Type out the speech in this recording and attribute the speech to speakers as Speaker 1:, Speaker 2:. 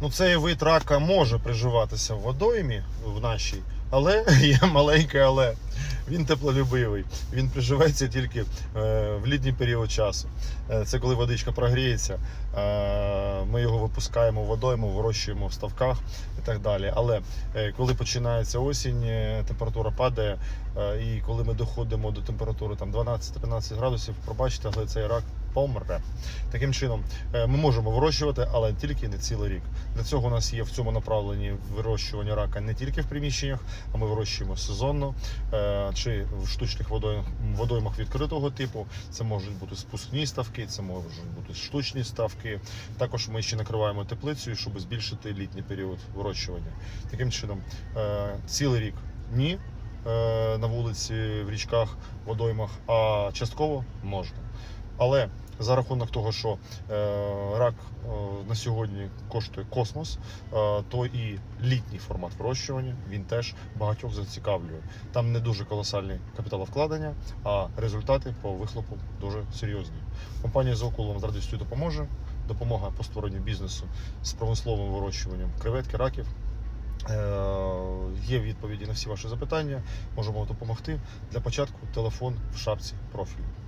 Speaker 1: Ну, цей вид рака може приживатися в водоймі в нашій, але є маленьке але. Він теплолюбивий. Він приживеться тільки е, в літній період часу. Е, це коли водичка прогріється. Е, ми його випускаємо в водойму, вирощуємо в ставках і так далі. Але е, коли починається осінь, е, температура падає, е, і коли ми доходимо до температури там 12-13 градусів, пробачте, але цей рак помре. Таким чином, е, ми можемо вирощувати, але тільки не цілий рік. Для цього у нас є в цьому направленні вирощування рака не тільки в приміщеннях, а ми вирощуємо сезонно е, чи в штучних водоймах, відкритого типу. Це можуть бути спускні ставки, це можуть бути штучні ставки. Також ми ще накриваємо теплицею, щоб збільшити літній період вирощування. Таким чином, е, цілий рік ні на вулиці, в річках, водоймах, а частково можна. Але за рахунок того, що е, рак е, на сьогодні коштує космос, е, то і літній формат вирощування він теж багатьох зацікавлює. Там не дуже колосальні капіталовкладення, а результати по вихлопу дуже серйозні. Компанія «Зоокул» вам з радістю допоможе. Допомога по створенню бізнесу з промисловим вирощуванням креветки, раків. Є відповіді на всі ваші запитання. Можемо допомогти. Для початку телефон в шапці профілю.